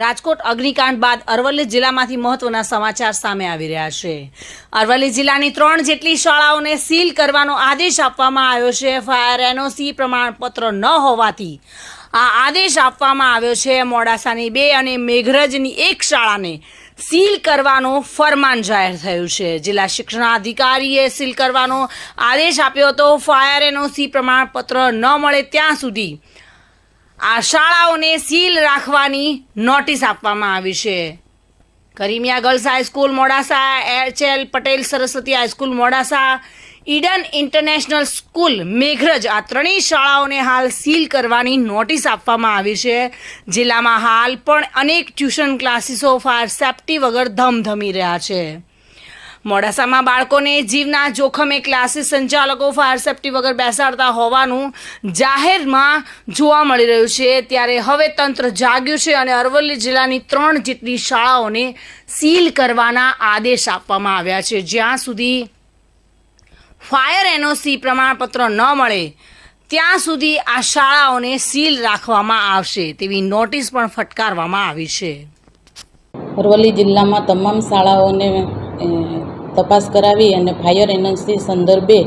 રાજકોટ અગ્નિકાંડ બાદ અરવલ્લી જિલ્લામાંથી મહત્વના સમાચાર સામે આવી રહ્યા છે. અરવલ્લી જિલ્લાની ત્રણ જેટલી શાળાઓને સીલ કરવાનો આદેશ આપવામાં આવ્યો છે. ફાયર એનઓસી પ્રમાણપત્ર ન હોવાથી આ આદેશ આપવામાં આવ્યો છે. મોડાસાની બે અને મેઘરજની એક શાળાને સીલ કરવાનો ફરમાન જાહેર થયું છે. જિલ્લા શિક્ષણાધિકારીએ સીલ કરવાનો આદેશ આપ્યો હતો. ફાયર એનઓસી પ્રમાણપત્ર ન મળે ત્યાં સુધી આ શાળાઓને સીલ રાખવાની નોટિસ આપવામાં આવી છે. Karimiya girls high school, Modasa, HL Patel Saraswati high school, Modasa, Eden international school, Meghraj આ ત્રણેય શાળાઓને હાલ સીલ કરવાની નોટિસ આપવામાં આવી છે. જિલ્લામાં હાલ પણ અનેક ટ્યુશન ક્લાસીસો ફાયર સેફટી વગર ધમધમી રહ્યા છે. મોડાસામાં બાળકોને જીવના જોખમે ક્લાસીસ સંચાલકો ફાયર સેફટી વગર બેસાડતા હોવાનું જાહેરમાં જોવા મળી રહ્યું છે. ત્યારે હવે તંત્ર જાગ્યું છે અને અરવલ્લી જિલ્લાની ત્રણ જેટલી શાળાઓને સીલ કરવાના આદેશ આપવામાં આવ્યા છે. જ્યાં સુધી ફાયર એનઓસી પ્રમાણપત્ર ન મળે, ત્યાં સુધી આ શાળાઓને સીલ રાખવામાં આવશે તેવી નોટિસ પણ ફટકારવામાં આવી છે. અરવલ્લી જિલ્લામાં તમામ શાળાઓને તપાસ કરાવી અને ફાયર એનર્જી સંદર્ભે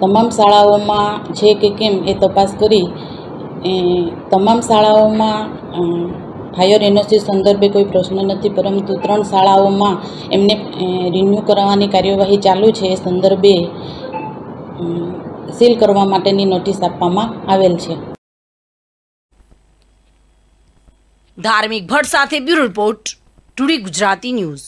તમામ શાળાઓમાં છે કે કેમ એ તપાસ કરી. તમામ શાળાઓમાં ફાયર એનર્જી સંદર્ભે કોઈ પ્રશ્ન નથી, પરંતુ ત્રણ શાળાઓમાં એમને રિન્યૂ કરવાની કાર્યવાહી ચાલુ છે એ સંદર્ભે સીલ કરવા માટેની નોટિસ આપવામાં આવેલ છે. ધાર્મિક ભટ્ટ સાથે bureau report, today Gujarati news.